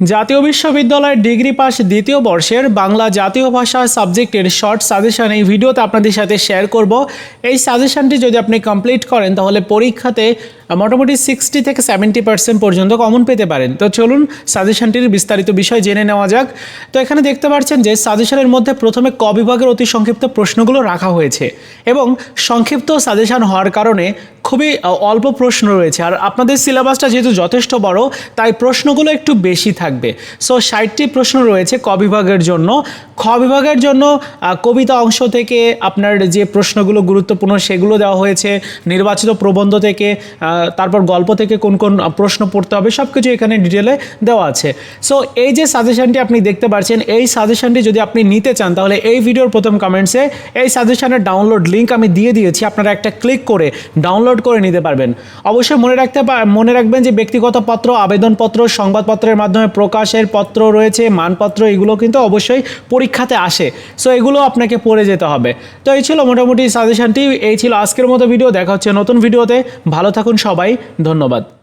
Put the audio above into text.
জাতীয় বিশ্ববিদ্যালয়ের degree pass দ্বিতীয় বর্ষের বাংলা জাতীয় ভাষা সাবজেক্টের শর্ট সাজেশন এই ভিডিওতে আপনাদের সাথে শেয়ার করব। এই সাজেশনটি যদি আপনি কমপ্লিট করেন, তাহলে পরীক্ষাতে মোটামুটি সিক্সটি থেকে সেভেন্টি পার্সেন্ট পর্যন্ত কমন পেতে পারেন। তো চলুন সাজেশনটির বিস্তারিত বিষয় জেনে নেওয়া যাক। তো এখানে দেখতে পাচ্ছেন যে সাজেশনের মধ্যে প্রথমে ক বিভাগের অতি সংক্ষিপ্ত প্রশ্নগুলো রাখা হয়েছে এবং সংক্ষিপ্ত সাজেশন হওয়ার কারণে খুবই অল্প প্রশ্ন রয়েছে। আর আপনাদের সিলেবাসটা যেহেতু যথেষ্ট বড়, তাই প্রশ্নগুলো একটু বেশি থাকবে। সো ষাটটি প্রশ্ন রয়েছে ক বিভাগের জন্য। খ বিভাগের জন্য কবিতা অংশ থেকে আপনার যে প্রশ্নগুলো গুরুত্বপূর্ণ সেগুলো দেওয়া হয়েছে। নির্বাচিত প্রবন্ধ থেকে তারপর গল্প থেকে কোন কোন প্রশ্ন পড়তে হবে সব কিছু এখানে ডিটেলে দেওয়া আছে। সো এই যে সাজেশনটি আপনি দেখতে পাচ্ছেন এই সাজেশনটি যদি আপনি নিতে চান, তাহলে এই ভিডিওর প্রথম কমেন্টসে এই সাজেশনের ডাউনলোড লিঙ্ক আমি দিয়ে দিয়েছি, আপনারা একটা ক্লিক করে ডাউনলোড করে নিতে পারবেন। অবশ্যই মনে রাখতে মনে রাখবেন যে ব্যক্তিগত পত্র, আবেদনপত্র, সংবাদপত্রের মাধ্যমে প্রকাশের পত্র রয়েছে, মানপত্র, এগুলো কিন্তু অবশ্যই পরীক্ষাতে আসে। সো এগুলো আপনাকে পড়ে যেতে হবে। তো এই ছিল মোটামুটি সাজেশনটি এই ছিল আজকের মতো ভিডিও দেখা হচ্ছে নতুন ভিডিওতে ভালো থাকুন সবাই ধন্যবাদ।